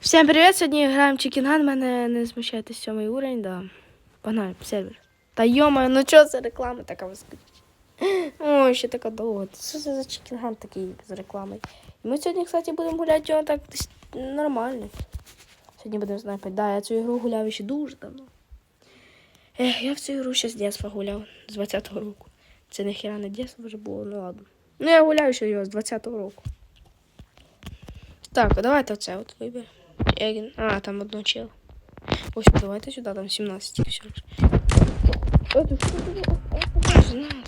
Всем привет! Сьогодні граємо Чікінган, мене не змущайте сьомий уровень, да. Погнали, сервер. Та йома, ну чого це реклама така вискочить? Ой, ще така довга. Що це за Чікінган такий з рекламою? І ми сьогодні, кстати, будемо гуляти його так нормально. Сьогодні будемо снайпити. Да, я цю ігру гуляв ще дуже давно. Ех, я в цю ігру ще з дитинства гуляв, з 20-го року. Це не не дитинство вже було, ну ладно. Ну я гуляю ще його з 20-го року. Так, давайте оце от вибір. Егін. А, там одно чел. Ось, давайте сюди, там 17 тільки всього лиш. О, тут що тут? О, о, о, знаю.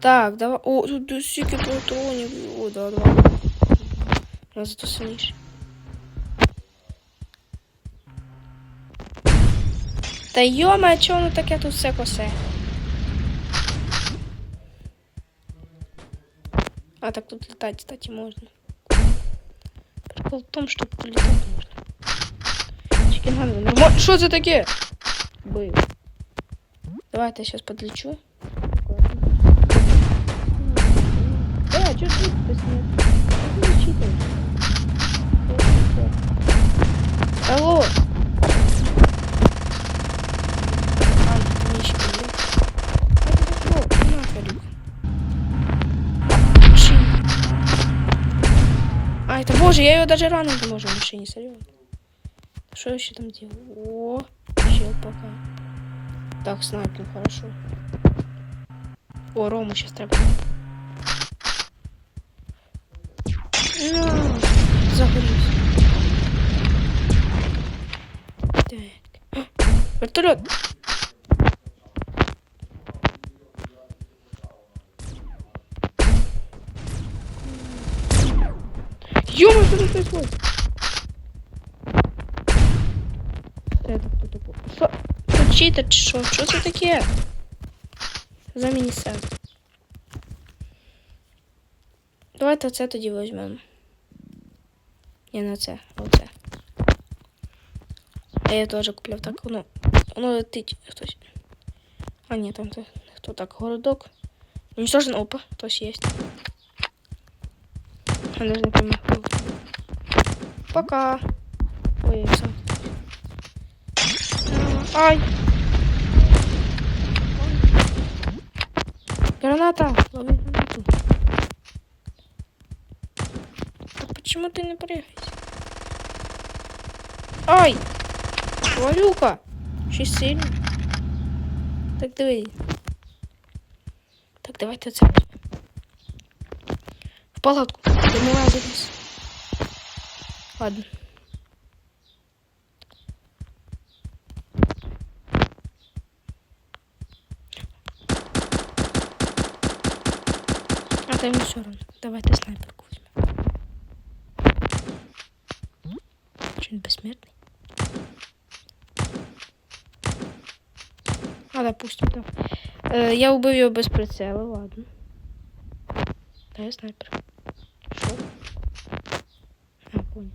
Так, давай. О, тут тут стільки патронів. О, да, два. У нас зато сильніше. Та йома, чого воно таке тут все косе? А, так тут летать, кстати, можно. Прикол в том, что полетать можно. Вы нормально? Что это такие? Был. Давай, я сейчас подлечу. Да, снег? Что ты читаешь? Алло! Боже, я ее даже ранить не могу в машине, серьезно. Что я еще там делаю? О, чел пока. Так, снайпер, хорошо. О, Рому сейчас треба. На, загорелся. Так. Вертолет. Ё-моё, что тут происходит? Это кто такой? Что? Тут читер, чи що? Що це таке? За мінісен. Давайте оце тоді візьмемо. Ні, не це, а оце. А я теж купляв так, воно. Воно летить хтось. А ні, там це хто так, городок. Уничтожен, опа, хтось є. Я даже не понимаю. Пока. Ой, я сам. Ай! Граната! Лови гранату. Так почему ты не прыгаешь? Ай! Валюка! Щось сильно. Так давай. Так, давайте це. В палатку. Домовай зараз. Ладно. А там не все равно. Давайте снайперку возьмем. Он бессмертный? А, допустим, так. Е, я убив його без прицела, ладно. Да, я снайпер. Що? А, понял.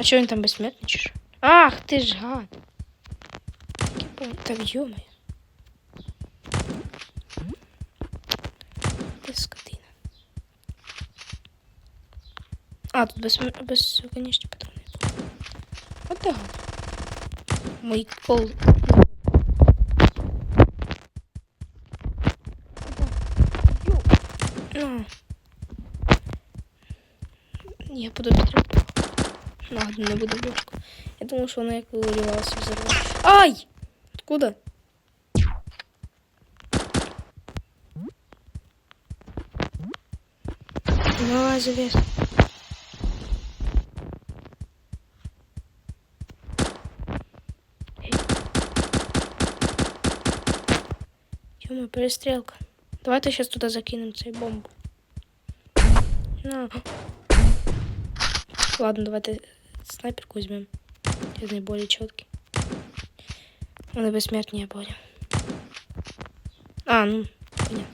А чого він там що? Ах, ти ж гад. Так. Так, йомаю. Ти скотина. А, тут без, без конечно, патрони. От да. Мой кол. А. Я буду підтримку. Ладно, не буду. Я думал, что она як виливалася взорвалася. Ай! Откуда? Давай, завес. Тёма, перестрелка. Давайте сейчас туда закинем цей бомбу. На. Ладно, давайте снайперку возьмем. Я наиболее четкий. Он бессмертнее более. А, ну, понятно.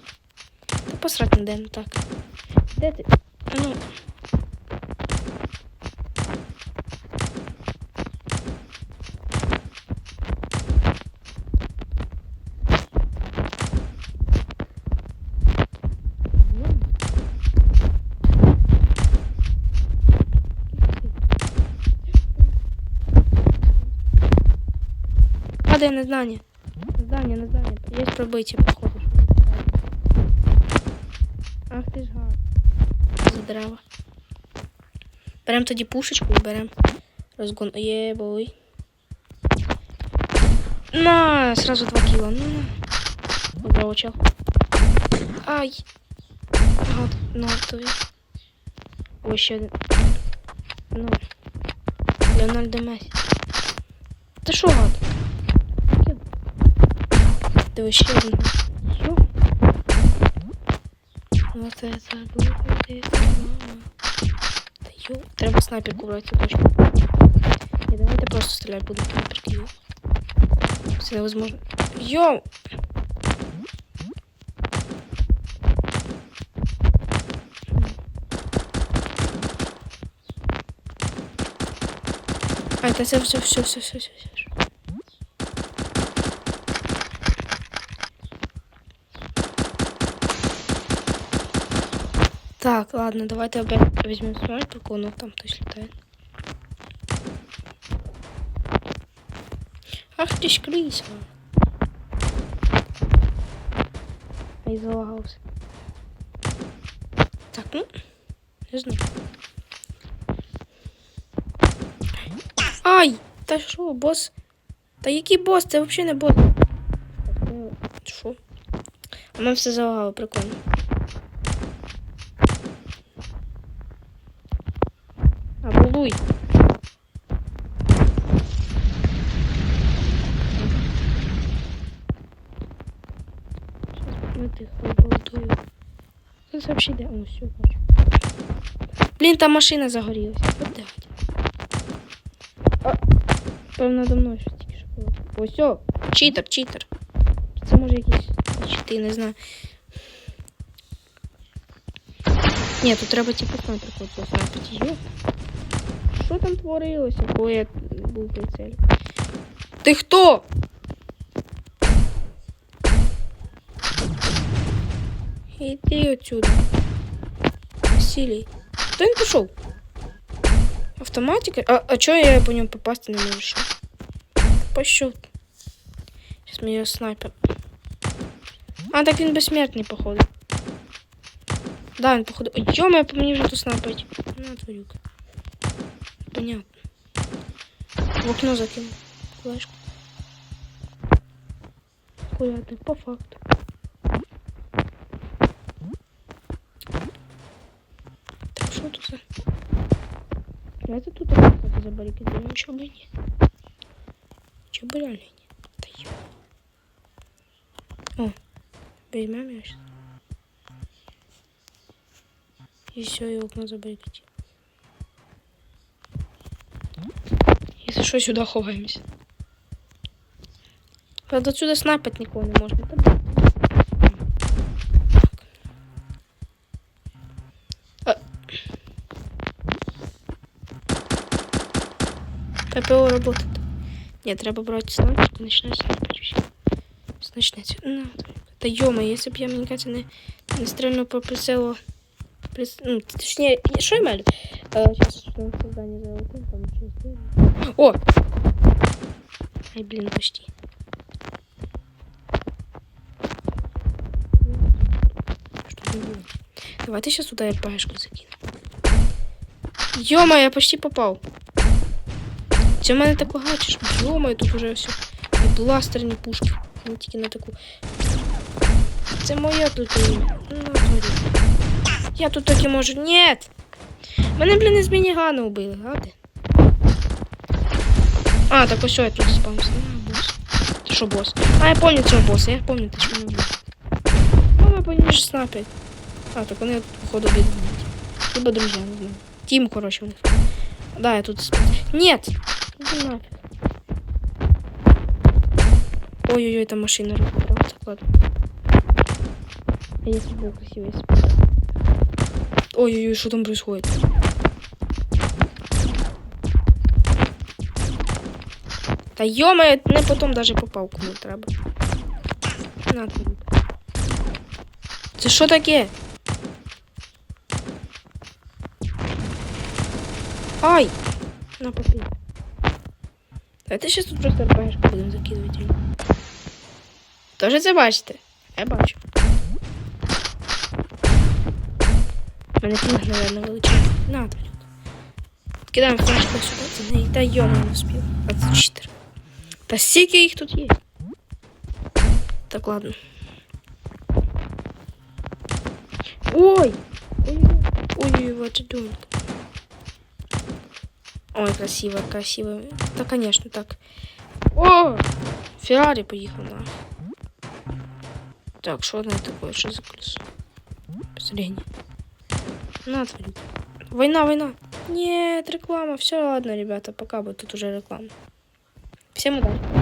Да посрать на Дэну так. Де ти? А Ну. Падає на здання. На здання, на здання. Є пробиття, походу. Ах ти ж гад. За дерева. Берем тоді пушечку і берем розгон. Є. На, сразу два кіла. Ну, ну. Чел. Ай. Гад, ну, тобі. Ой, ще один. Ну. Леонардо Месі. Ти що, гад? Кіл. Диви, ще один. Йо. Вот это будет, это мама. Та йо, треба снайперку брати точно. Ні, давайте просто стріляти будемо снайперки. Йо. Це невозможно. Йоу! А, это все, все, все, все, все, все. Так, ладно, давайте опять возьмем снайперку, ну там то есть летает. Ах ты ж крыса. Ай, залагался. Так, ну, не знаю. Ай! Та що, бос? Та який бос? Це взагалі не бос. Що? А ми все залагало, прикольно. Це взагалі? О, все, бачу. Блін, там машина загорілася. Певно, до мною щось тільки що було. Ось о, читер, читер. Це може якийсь чити, не знаю. Ні, тут треба типу снайперку поснайпити. Що там творилося, коли я був при целі? Ти хто? Іди отсюда. Василий. Хто він пішов? Автоматика? А, а чого я по ньому попасти не можу? ще? Пошов. Сейчас ми його снайпер. А, так він безсмертний, походу. Да, він походу. Ой, Йома, по мені вже тут снайпить. На твоюка. Понятно. В окно закинул. Флешку. Куда ты? По факту. Давайте тут кстати, забаррикадируем. Чё бы реально нет. Да ё. О, возьмем его сейчас. И все, и окно забаррикадируем. Если что, сюда ховаемся. Правда, отсюда снайпать никого не можно. ППО работает. Нет, треба брать снайперку, начинать снайпить все. Начнете. На, та йома, если б я, мені кажется, не, не стрельнув по прицелу. Приц... Ну, точнее, я что ничего не сделаем. О! Ай, блин, почти. Что делать? Давайте сейчас туда РПГшку закину. Ё-моё, я почти попал. Це в мене так лагачиш. Ё-моё, тут уже все. І бластерні пушки. Не тільки на таку. Це моя тут. Ну. Я тут таки можу. Нет! Мене, блін, із мінігана убили, гади. А, так ось я тут спався. На, босс. Ти що босс? А, я пам'ятаю цього боса, я пам'ятаю, ти що не був. Мама поніж снапять. А, так вони, походу, бідні. Либо друзья, не знаю. Тим, короче, у них. Да, я тут. Нет! Иди нафиг. Ой-ой-ой, там машина разбирала. Так, ладно. А если был красивый. Ой-ой-ой, что там происходит? Та йома, не потом даже попав, кому треба. На тобі. Це що таке? Ай! На попі. Давайте сейчас тут просто РПшку будемо закидувати. Тоже це бачите? Я бачу. У мене пінг, наверное, величезний. На, Толік. Кидаємо флешку сюди, це неї. Та йома не успів. 24. Та стільки їх тут є. Так, ладно. Ой! Ой, ой, what you doing? Ой, красиво, красиво. Да, конечно, так. О! Феррари поехал на. Так, что это такое? Что за колесо? Посредине. На, твою. Война, война. Нет, реклама. Все, ладно, ребята, пока будет тут уже реклама. Всем удачи.